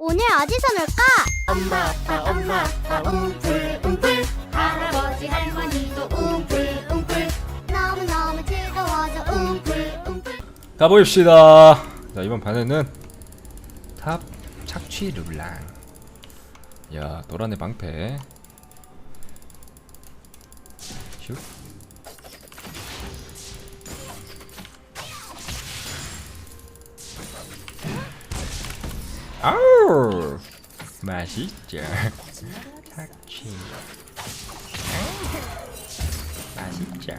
오늘 어디서 놀까? 엄마 아빠 엄마 아빠 웅플 웅플 할아버지 할머니도 웅플 웅플 너무너무 즐거워서 웅플 웅플 가보입시다. 자 이번 판에는 탑 착취 르블랑. 야 노란의 방패. 아우 맛있죠. 착취. 맛있죠.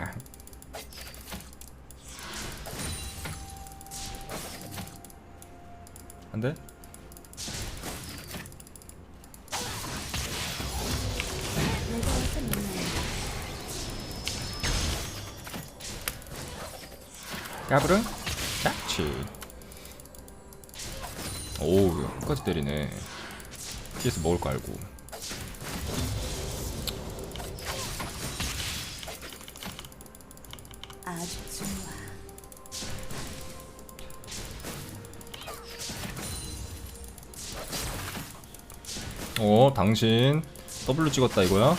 안 돼? 까불은 짝치 오우 끝까지 때리네. PS 먹을 거 알고. 아주 좋아 어 당신. W 찍었다 이거야?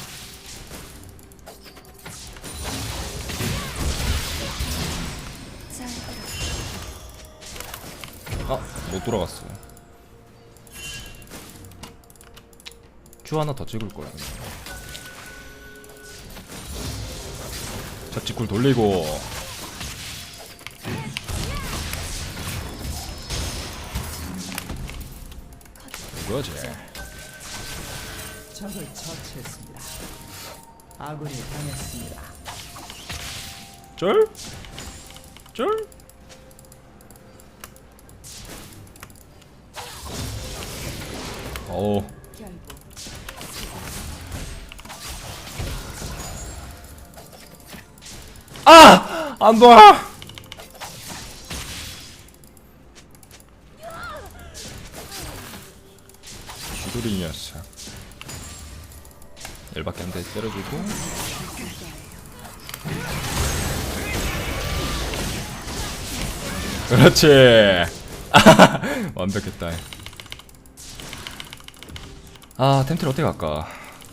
아 못 돌아갔어 Q 하나 더 찍을 거야 그냥. 착지쿨 돌리고 이거지 적을 처치했습니다. 아군이 당했습니다. 쫄? 쫄? 오 아! 안 봐! 쥐돌이 녀석 열받게 한 대 때려주고 그렇지 완벽했다 아 템틀 어떻게 갈까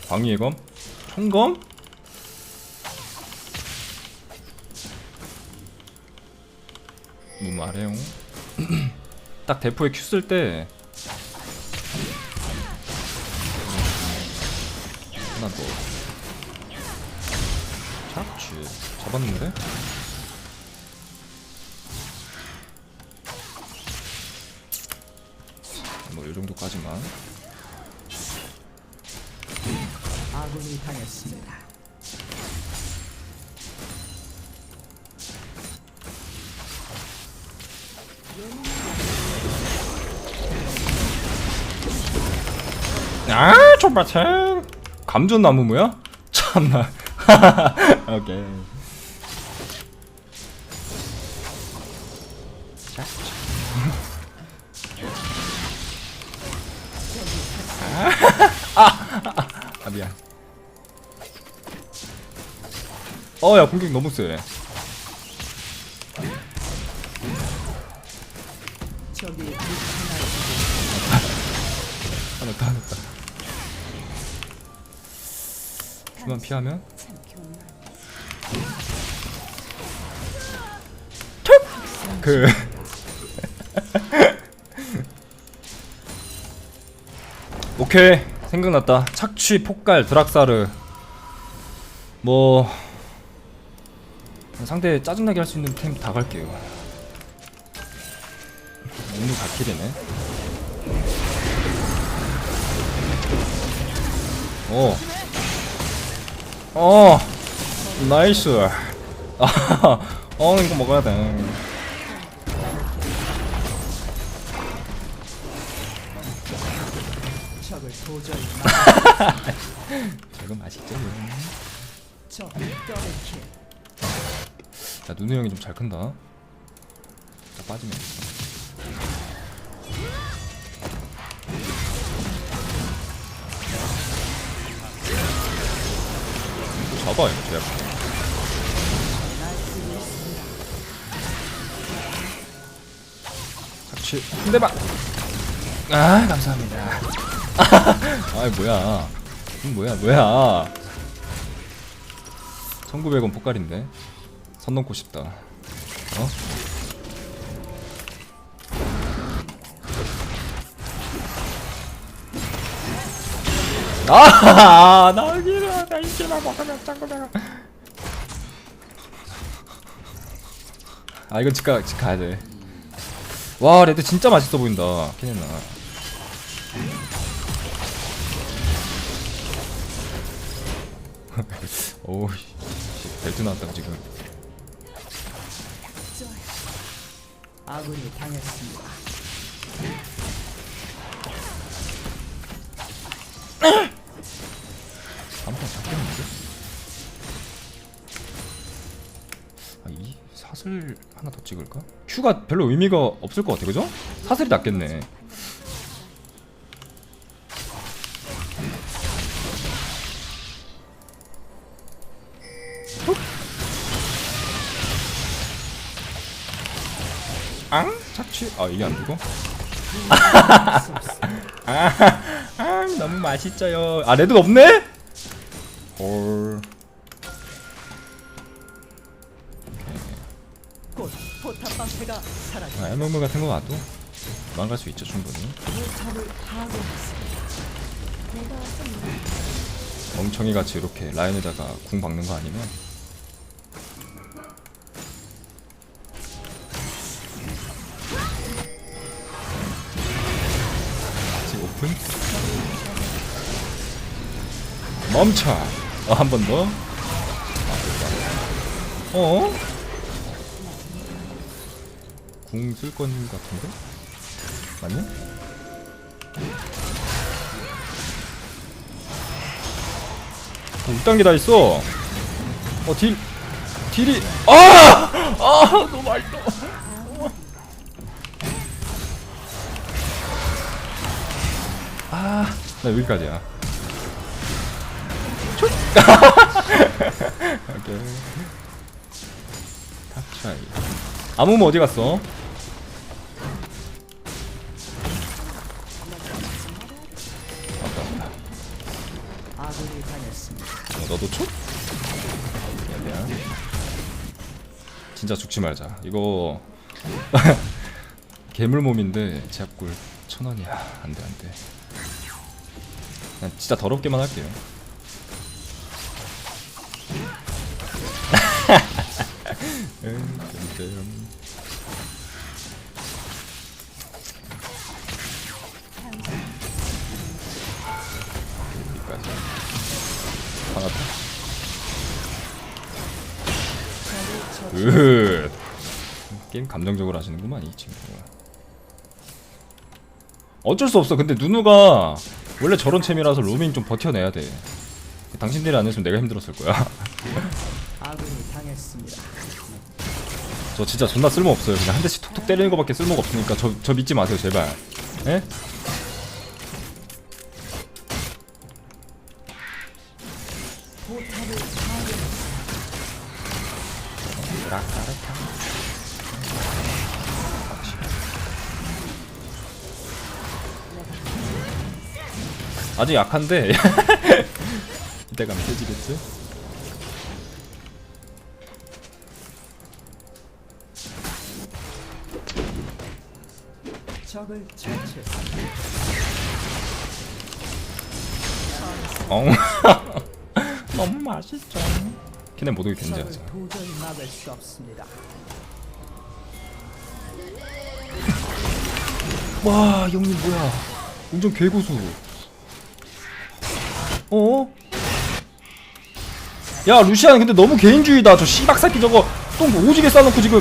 광희의 검? 총검? 무말해용 딱 대포에 큐 쓸 때. 하나 더. 착취 잡았는데? 뭐 요정도까지만. 아군이 당했습니다. 아, 족바챔 감전 나무 뭐야? 참나. 오케이. 자. 아, 아, 아, 미안. 어, 야, 공격 너무 세. 피하면? 그 오케이. 생각났다. 착취 폭갈 드락사르. 뭐 상대 짜증나게 할 수 있는 템 다 갈게요. 오늘 가킬이네. 오. 어. 나이스. 아, 어, 이거 먹어야 돼. 저거 맛있죠? 자, 누누 형이 좀 잘 큰다. 자, 빠지면. 잡아, 이거 제압. 착취. 한 대만. 아 감사합니다 아 뭐야 뭐야 뭐야 1900원 포깔인데 선 넘고 싶다 어? 아, 나기라, 나 이제나 먹으면 짱구 내가. 아, 이건 집가, 집 가야 돼. 와, 레드 진짜 맛있어 보인다. 케네나. 오우, 씨, 벨트 나왔다 지금. 아군이 당했습니다. 사슬 하나 더 찍을까? Q가 별로 의미가 없을 것 같아, 그죠? 사슬이 낫겠네. 훅. 앙? 착취? 아, 이게 안 되고? 아, 아, 너무 맛있어요. 아, 레드 없네? 헐. 아, MMO 같은 거 와도 도망갈 수 있죠, 충분히. 멍청이 같이 이렇게 라인에다가 궁 박는 거 아니면 아직 오픈? 멈춰! 어, 한 번 더. 어? 궁 쓸 건 같은데? 맞냐? 어, 6단계 다 있어. 어, 딜. 딜이. 아! 아! 너무 맛있어. 아, 나 여기까지야. 촉! 오케이. 탑차이. 아무무 어디 갔어? 어, 너도 촉? 미안. 진짜 죽지 말자. 이거 괴물 몸인데 제압골 천 원이야. 안돼 안돼. 진짜 더럽게만 할게요. 화났다. 으 게임 감정적으로 하시는구만 이 친구. 어쩔 수 없어. 근데 누누가 원래 저런 챔이라서 로밍 좀 버텨내야 돼. 당신들이 안 했으면 내가 힘들었을 거야. 저 진짜 존나 쓸모 없어요. 그냥 한 대씩 톡톡 때리는 거밖에 쓸모가 없으니까 저 저 믿지 마세요 제발. 예? 아직 약한데 이때 가면 깨지겠지? 어. 너무 맛있죠. 걔네 견제하자. 적을 도저히 막을 수 없습니다. 와, 형님 뭐야? 운전 개고수. 어? 야, 루시안 근데 너무 개인주의다. 저 씨박 새끼 저거 똥 오지게 싸놓고 지금.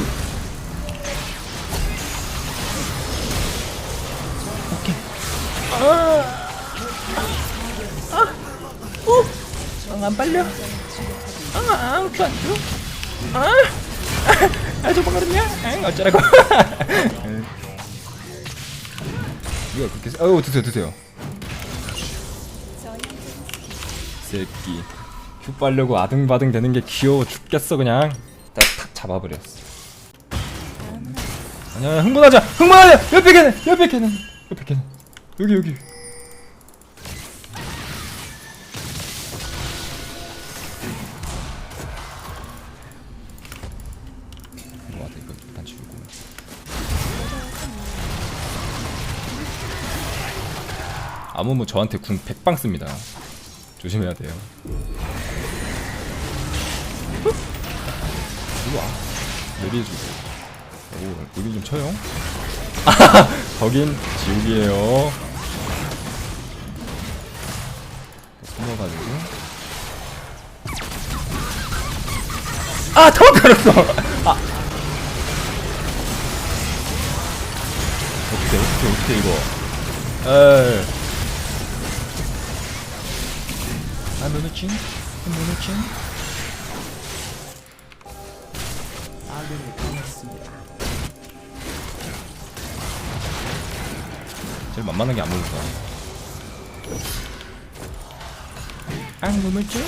오케이. 아, 아, 어, 안, 안 빨려? 아, 아, 그안 줘? 아, 아, 저 방거든요. 아, 어쩌라고? 이거 그렇게 세- 어우 드세요 드세요. 새끼. 큐 빨려고 아등바등 되는 게 귀여워 죽겠어 그냥. 딱, 탁 잡아버렸어. 아니야 흥분하자! 흥분하자! 옆에 걔는 옆에 걔는 옆에 걔는 여기 여기 아무무 저한테 궁 100방 씁니다. 조심해야 돼요. 이리 와. 내리해주고. 오 여기 좀 쳐요. 거긴 지옥이에요. 숨어가지고. 아! 더 들었어! 아! 어떻게 어떻게 어떻게 이거. 에이 아 누누친? 누누친? 아군이 당했습니다. 제일 만만한 게 아무것도 아 누누친?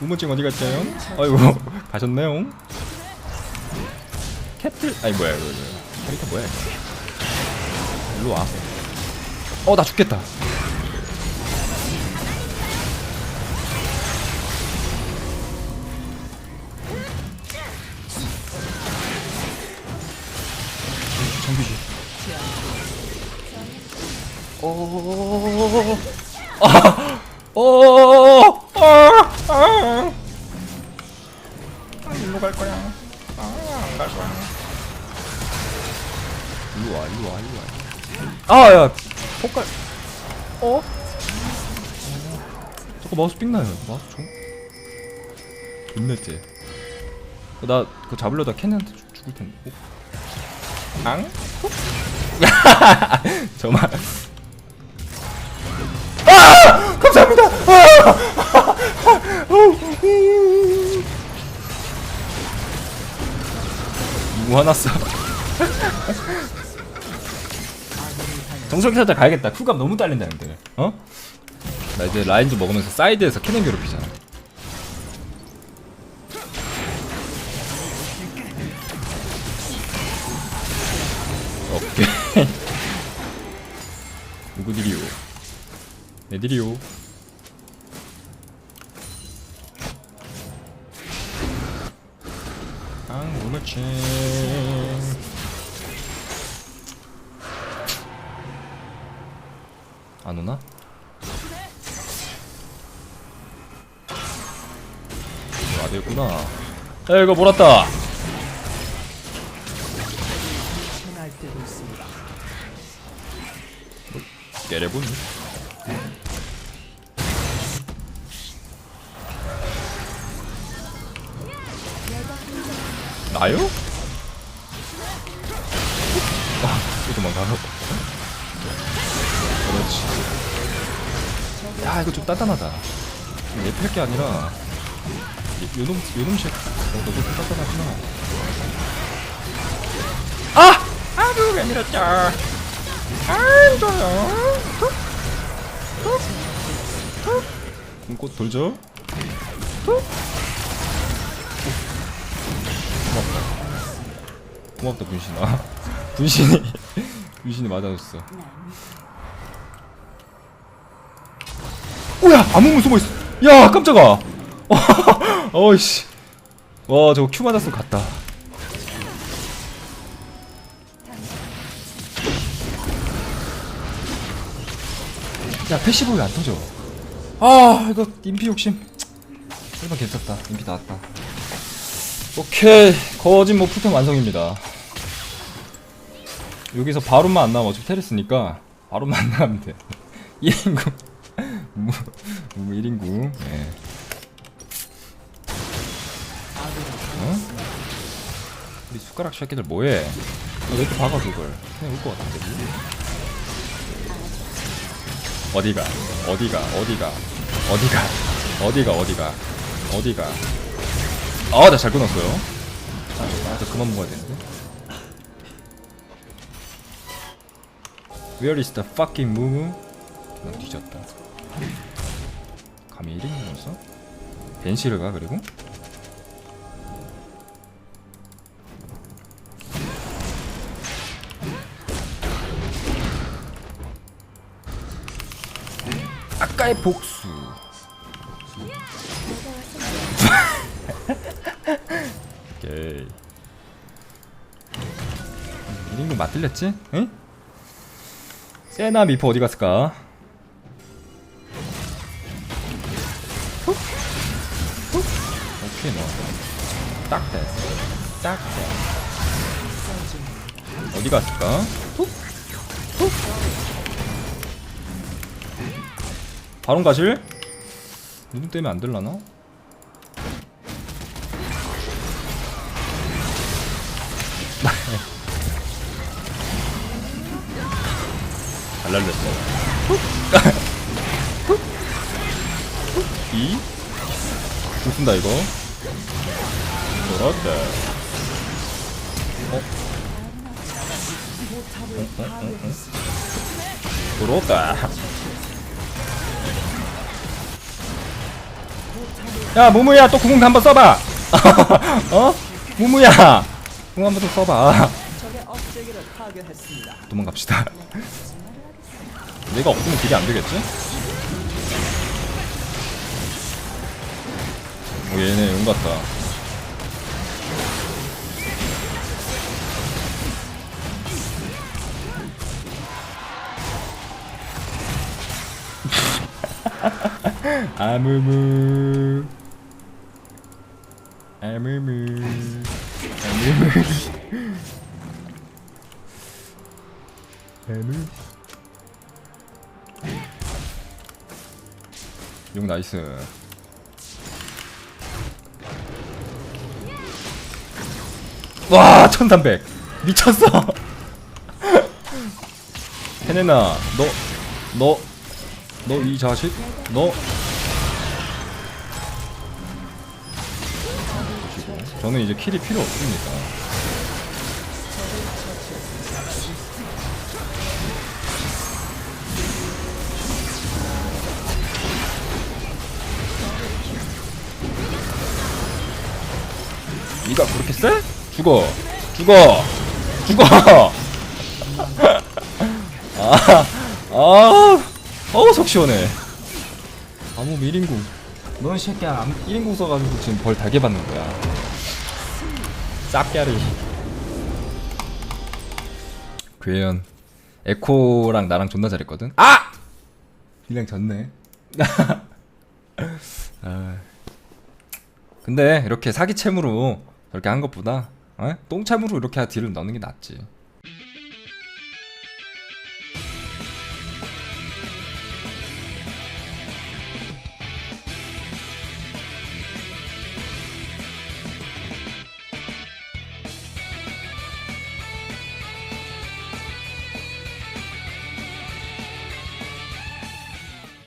우무찡 어디 갔어요? 아이고 가셨네요. 아니 뭐야 이거 이거 캐릭터 뭐야 이거 일로 와. 어 나 죽겠다. 정규지. 오. 아. 오. 아. 아. 아, 일로 갈 거야. 아, 안갈 거야. 일로 와, 일로 와, 일로 와. 아, 야. 폭발. 어? 저거 마우스 삑 나요. 마우스 총. 존냈지. 나 그거 잡으려다 캔한테 죽- 죽을 텐데. 어? 앙? 저만. 아! 감사합니다. 아! 누구 화났어? 정수력 찾아 가야겠다. 쿨감 너무 딸린다, 형들. 어? 나 이제 라인 좀 먹으면서 사이드에서 캐넨 괴롭히잖아. 오케이. 누구들이요? 애들이요. 한국어치 안 오나? 이거 아들구나. 야 이거 몰았다. 깨레본. 나요? 아, 또 도망가요. 그렇지. 야, 이거 좀 단단하다. 이거 예쁠 게 아니라, 요- 요놈, 요놈식. 어, 너도 좀 단단하구나. 아! 아주 왜 밀었죠? 아, 좋아요. 꿈꽃 돌죠? 고맙다. 고맙다 분신아. 분신이 분신이 맞아줬어. 오야 아무무 숨어 있어. 야 깜짝아. 어이씨. 와 저거 큐 맞았으면 갔다. 야 패시브 왜안 터져? 아 이거 인피 욕심. 설마 괜찮다. 인피 나왔다. 오케이 거진 뭐 풀템 완성입니다. 여기서 바로만 안 나면 어차피 테레스니까 바로만 안 나면 돼. 1인구 무, 무 1인구 예. 어? 우리 숟가락 새끼들 뭐해? 너 왜 이렇게 박아 그걸? 그냥 올 것 같은데 어디가 어디가 어디가 어디가 어디가 어디가 어디가 아 나 잘 끊었어요 아, 저 그만 먹어야 되는데 Where is the fucking moo? 난 뒤졌다 감히 1인이었어? 벤시를 가 그리고 아까의 복수 오케이 1인분 맞들렸지? 응? 세나 미포 어디 갔을까? 어 어디 갔을까? 훅? 훅? 바론 가실? 눈 때문에 안 들라나? 잘 날렸어. 이? 웃는다 이거. 돌았다. 돌아왔다. 야 무무야 또 구공 한번 써봐. 어? 무무야. 구공 한번 좀 써봐. 도망갑시다. 내가 없으면 딜이 안 되겠지? 오 얘네 용 같다. 아무무. 아무무. 아무무. 아무. 용 나이스. 와 1300 미쳤어. 헤네나 너 너 너 이 자식 너 저는 이제 킬이 필요 없습니다. 네가 그렇게 세? 죽어. 죽어. 죽어. 아, 아, 어우 속 시원해. 아무 1인궁 넌 새끼야. 아무 1인궁 써가지고 지금 벌 달게 받는 거야 짭깨리 괴연 에코랑 나랑 존나 잘했거든 아! 딜량 졌네 아. 근데 이렇게 사기챔으로 저렇게 한 것보다 어? 똥참으로 이렇게 딜을 넣는 게 낫지